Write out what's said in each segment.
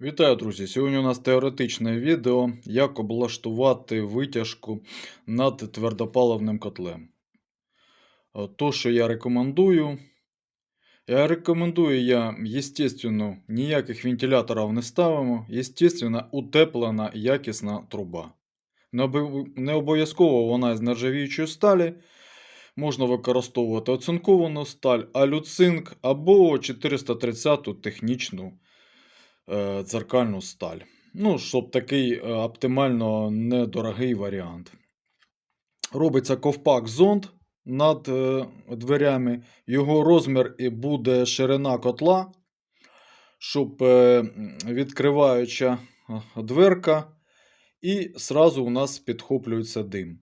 Вітаю, друзі! Сьогодні у нас теоретичне відео, як облаштувати витяжку над твердопаливним котлем. Е, То, що я рекомендую. Я рекомендую я, естественно, ніяких вентиляторів не ставимо. Естественно, утеплена якісна труба. Не обов'язково вона з нержавіючої сталі. Можна використовувати оцинковану сталь, алюцинк або 430 технічну дзеркальну сталь. Ну, щоб такий е, оптимально недорогий варіант. Робиться ковпак зонд над е, дверями. Його розмір і буде ширина котла, щоб е, відкриваюча е, дверка, і сразу у нас підхоплюється дим.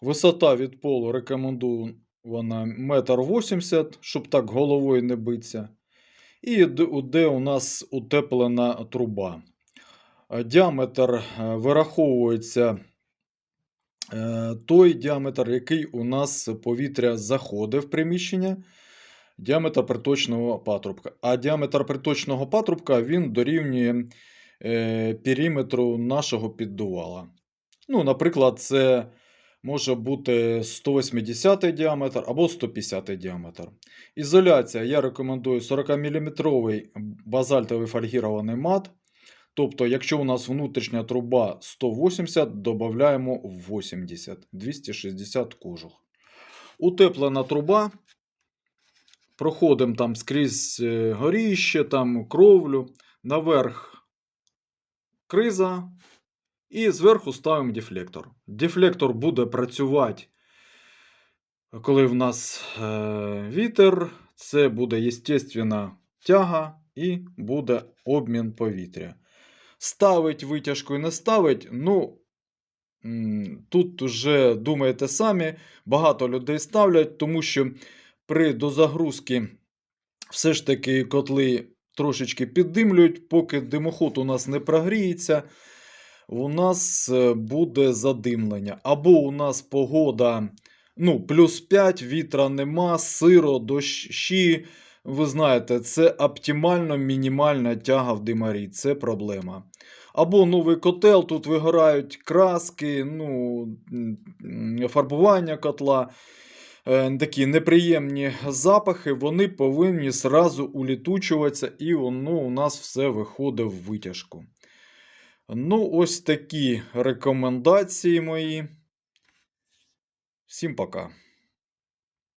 Висота від полу рекомендую вона 1,80 м, щоб так головою не битися. І де у нас утеплена труба. Е, Діаметр е, вираховується е, той діаметр, який у нас повітря заходить в приміщення. Діаметр приточного патрубка. А діаметр приточного патрубка він дорівнює периметру нашого піддувала. Ну, наприклад, це може бути 180 діаметр або 150 діаметр. Ізоляція я рекомендую 40-мм базальтовий фольгірований мат. Тобто, якщо у нас внутрішня труба 180, додаємо 80, 260 кожух. Утеплена труба. Проходимо там скрізь е, горіще, там кровлю, наверх криза. І зверху ставимо дефлектор. Дефлектор буде працювати, коли в нас е, вітер. Це буде естественна тяга і буде обмін повітря. Ставить витяжку і не ставить, ну, тут вже думаєте самі, багато людей ставлять, тому що при дозагрузці все ж таки котли трошечки піддимлюють, поки димоход у нас не прогріється, у нас е, буде задимлення. Або у нас погода ну, плюс 5, вітра нема, сиро, дощі. Ви знаєте, це оптимально мінімальна тяга в димарі, це проблема. Або новий котел, тут вигорають краски, ну, фарбування котла, е, такі неприємні запахи, вони повинні зразу улітучуватися, і воно у нас все виходить в витяжку. Ну, ось такі рекомендації мої. Всім пока.